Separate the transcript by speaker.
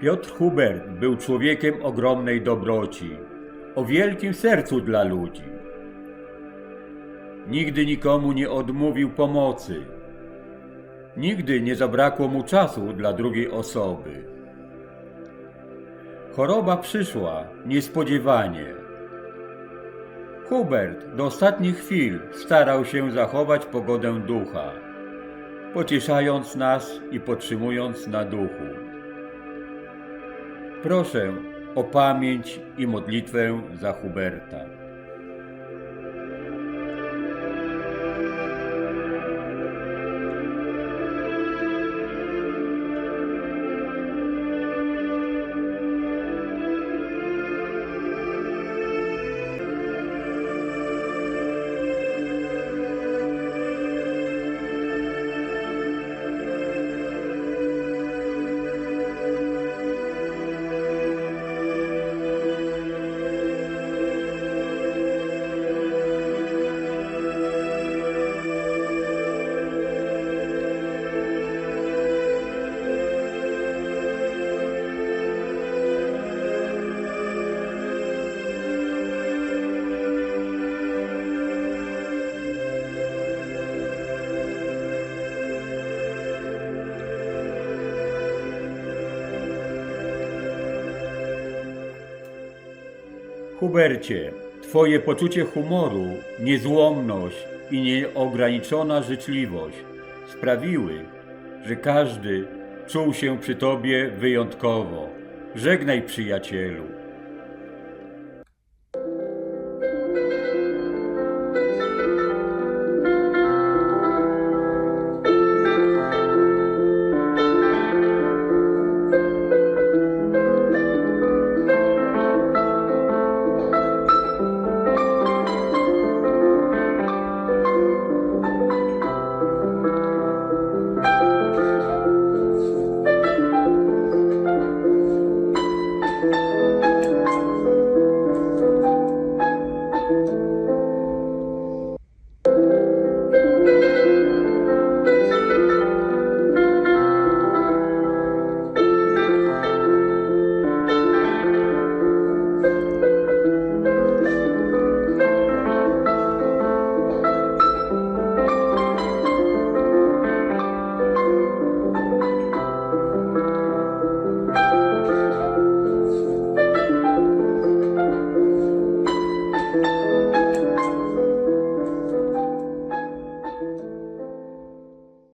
Speaker 1: Piotr Hubert był człowiekiem ogromnej dobroci, o wielkim sercu dla ludzi. Nigdy nikomu nie odmówił pomocy. Nigdy nie zabrakło mu czasu dla drugiej osoby. Choroba przyszła niespodziewanie. Hubert do ostatnich chwil starał się zachować pogodę ducha, pocieszając nas i podtrzymując na duchu. Proszę o pamięć i modlitwę za Huberta. Hubercie, Twoje poczucie humoru, niezłomność i nieograniczona życzliwość sprawiły, że każdy czuł się przy Tobie wyjątkowo. Żegnaj, przyjacielu. Thank you.